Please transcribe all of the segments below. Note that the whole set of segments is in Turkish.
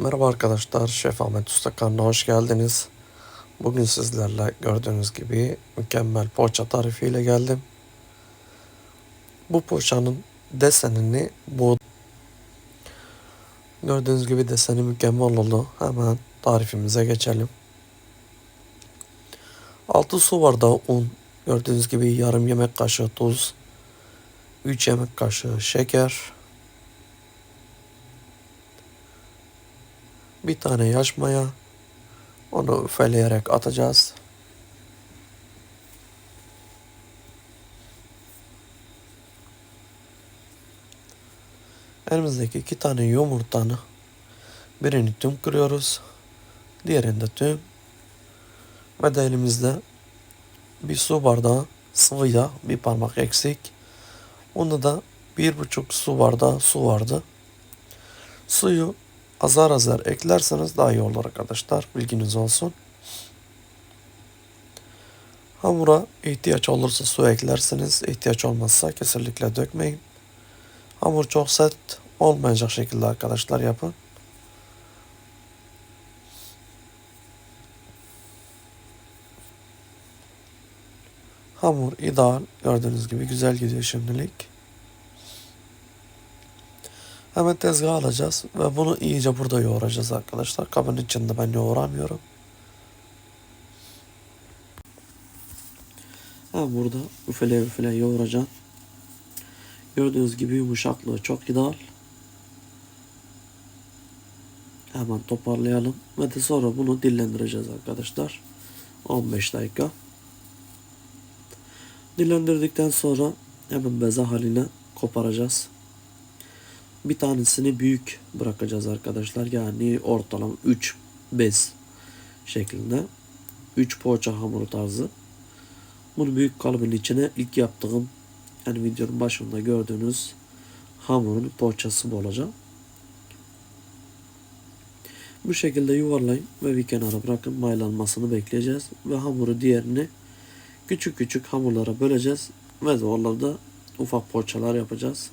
Merhaba arkadaşlar, Şef Ahmet Usta kanalına hoş geldiniz. Bugün sizlerle gördüğünüz gibi mükemmel poğaça tarifiyle geldim. Bu poğaçanın desenini bu gördüğünüz gibi deseni mükemmel oldu. Hemen tarifimize geçelim. 6 su bardağı un, gördüğünüz gibi yarım yemek kaşığı tuz, 3 yemek kaşığı şeker, Bir tane yaş maya. Onu üfeleyerek atacağız. Elimizdeki iki tane yumurtanı birini tüm kırıyoruz. Diğerini de tüm. Ve de elimizde bir su bardağı sıvı yağ, bir parmak eksik. Onda da bir buçuk su bardağı su vardı. Suyu azar azar eklerseniz daha iyi olur arkadaşlar. Bilginiz olsun. Hamura ihtiyaç olursa su eklersiniz. ihtiyaç olmazsa kesinlikle dökmeyin. Hamur çok sert olmayacak şekilde arkadaşlar yapın. Hamur ideal. Gördüğünüz gibi güzel gidiyor şimdilik. Hemen tezgaha alacağız ve bunu iyice burada yoğuracağız arkadaşlar. Kabın içinde ben yoğuramıyorum. Ha burada üfele üfele yoğuracağım. Gördüğünüz gibi yumuşaklığı çok ideal. Hemen toparlayalım ve de sonra bunu dillendireceğiz arkadaşlar. 15 dakika. Dillendirdikten sonra hemen beze haline koparacağız. Bir tanesini büyük bırakacağız arkadaşlar. Yani ortalama 3 bez şeklinde. 3 poğaça hamuru tarzı. Bunu büyük kalıbın içine ilk yaptığım yani videonun başında gördüğünüz hamurun poğaçası bu olacak. Bu şekilde yuvarlayın ve bir kenara bırakın maylanmasını bekleyeceğiz. Ve hamuru diğerini küçük küçük hamurlara böleceğiz. Ve de onlarda ufak poğaçalar yapacağız.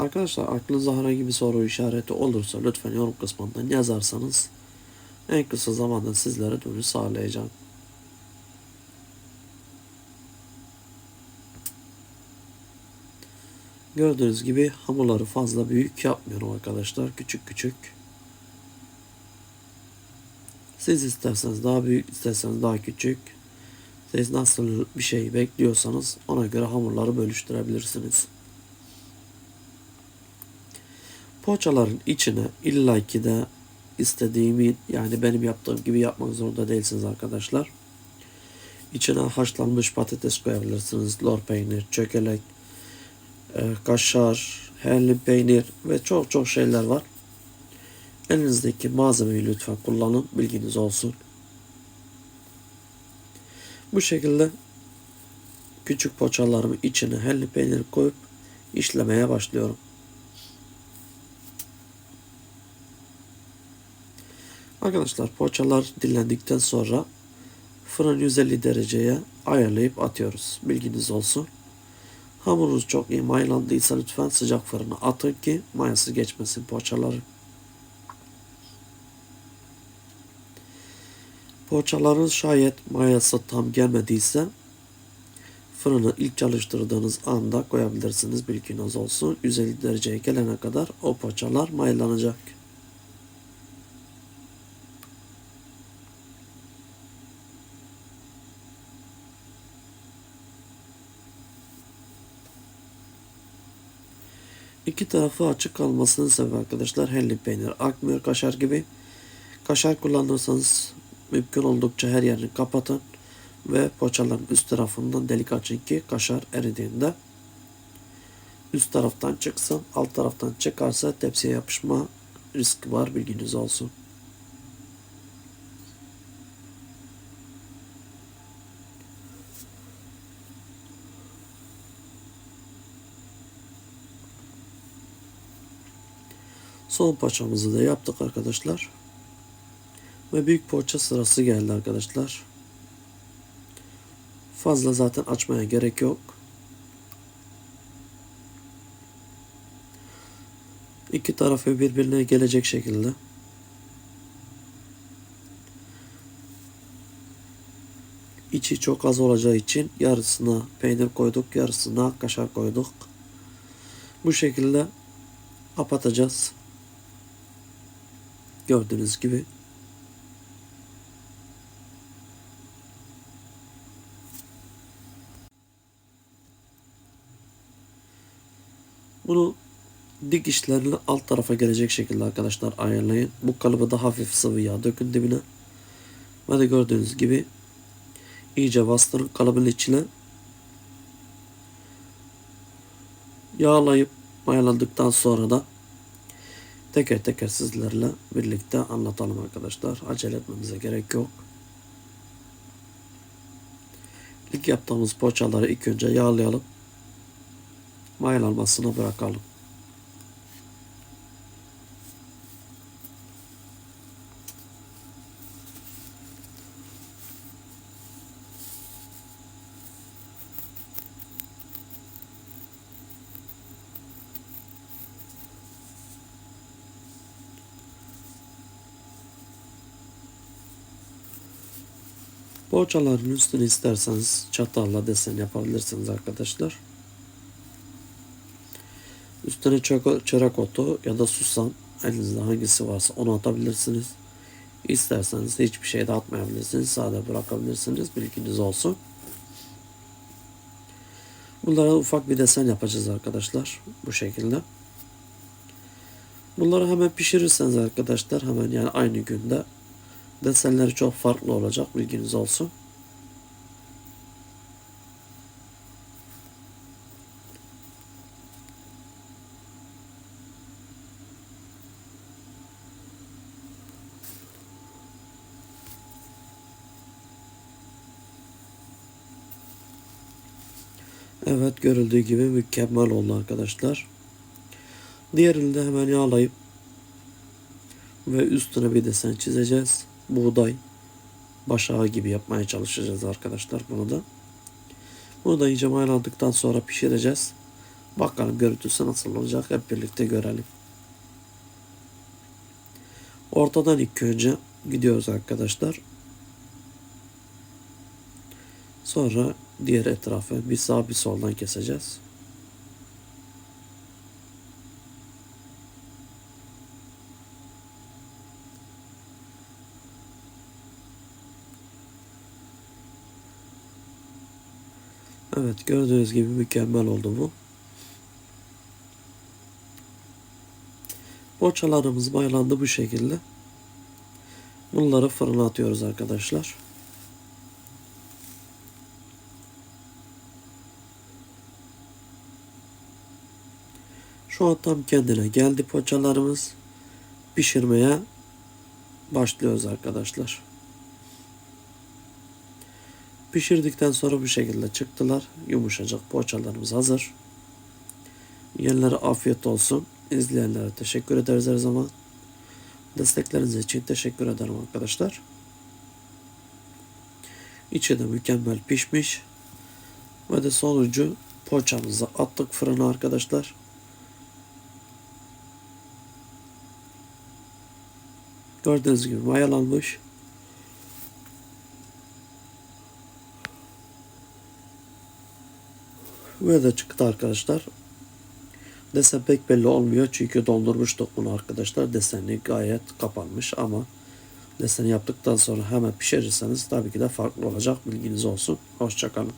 Arkadaşlar aklınıza herhangi bir soru işareti olursa lütfen yorum kısmından yazarsanız en kısa zamanda sizlere dönüş sağlayacağım. Gördüğünüz gibi hamurları fazla büyük yapmıyorum arkadaşlar. Küçük küçük. Siz isterseniz daha büyük, isterseniz daha küçük. Siz nasıl bir şey bekliyorsanız ona göre hamurları bölüştürebilirsiniz. Poğaçaların içine illaki de istediğimi yani benim yaptığım gibi yapmak zorunda değilsiniz arkadaşlar. İçine haşlanmış patates koyabilirsiniz. Lor peynir, çökelek, e, kaşar, hellim peynir ve çok çok şeyler var. Elinizdeki malzemeyi lütfen kullanın. Bilginiz olsun. Bu şekilde küçük poğaçalarımı içine hellim peynir koyup işlemeye başlıyorum. Arkadaşlar poğaçalar dinlendikten sonra fırın 150 dereceye ayarlayıp atıyoruz. Bilginiz olsun. Hamurunuz çok iyi mayalandıysa lütfen sıcak fırına atın ki mayası geçmesin poğaçaları. Poğaçaların şayet mayası tam gelmediyse fırını ilk çalıştırdığınız anda koyabilirsiniz. Bilginiz olsun. 150 dereceye gelene kadar o poğaçalar mayalanacak. İki tarafı açık kalmasının sebebi arkadaşlar hellim peynir akmıyor kaşar gibi. Kaşar kullanırsanız mümkün oldukça her yerini kapatın ve poğaçaların üst tarafından delik açın ki kaşar eridiğinde üst taraftan çıksın alt taraftan çıkarsa tepsiye yapışma riski var bilginiz olsun. Son poğaçamızı da yaptık arkadaşlar. Ve büyük poğaça sırası geldi arkadaşlar. Fazla zaten açmaya gerek yok. İki tarafı birbirine gelecek şekilde içi çok az olacağı için yarısına peynir koyduk, yarısına kaşar koyduk. Bu şekilde kapatacağız. Gördüğünüz gibi. Bunu dik işlerini alt tarafa gelecek şekilde arkadaşlar ayarlayın. Bu kalıbı da hafif sıvı yağ dökün dibine. Ve de gördüğünüz gibi iyice bastırın kalıbın içine. Yağlayıp mayaladıktan sonra da teker teker sizlerle birlikte anlatalım arkadaşlar. Acele etmemize gerek yok. İlk yaptığımız poğaçaları ilk önce yağlayalım. Mayalanmasına bırakalım. Poğaçaların üstüne isterseniz çatalla desen yapabilirsiniz arkadaşlar. Üstüne çörek otu ya da susam elinizde hangisi varsa onu atabilirsiniz. İsterseniz hiçbir şey de atmayabilirsiniz. Sade bırakabilirsiniz. Bilginiz olsun. Bunlara ufak bir desen yapacağız arkadaşlar. Bu şekilde. Bunları hemen pişirirseniz arkadaşlar hemen yani aynı günde desenleri çok farklı olacak. Bilginiz olsun. Evet görüldüğü gibi mükemmel oldu arkadaşlar. Diğerini de hemen yağlayıp ve üstüne bir desen çizeceğiz. Buğday başağı gibi yapmaya çalışacağız arkadaşlar bunu da. Bunu da iyice mayalandıktan sonra pişireceğiz. Bakalım görüntüsü nasıl olacak hep birlikte görelim. Ortadan ilk önce gidiyoruz arkadaşlar. Sonra diğer etrafı bir sağ bir soldan keseceğiz. Evet gördüğünüz gibi mükemmel oldu bu. Poğaçalarımız maylandı bu şekilde. Bunları fırına atıyoruz arkadaşlar. Şu an tam kendine geldi poğaçalarımız. Pişirmeye başlıyoruz arkadaşlar. Pişirdikten sonra bu şekilde çıktılar. Yumuşacık poğaçalarımız hazır. Yiyenlere afiyet olsun. İzleyenlere teşekkür ederiz her zaman. Destekleriniz için teşekkür ederim arkadaşlar. İçi de mükemmel pişmiş. Ve de sonucu poğaçamızı attık fırına arkadaşlar. Gördüğünüz gibi mayalanmış. De çıktı arkadaşlar. Desen pek belli olmuyor çünkü dondurmuştuk bunu arkadaşlar. Deseni gayet kapanmış ama deseni yaptıktan sonra hemen pişirirseniz tabii ki de farklı olacak. Bilginiz olsun. Hoşçakalın.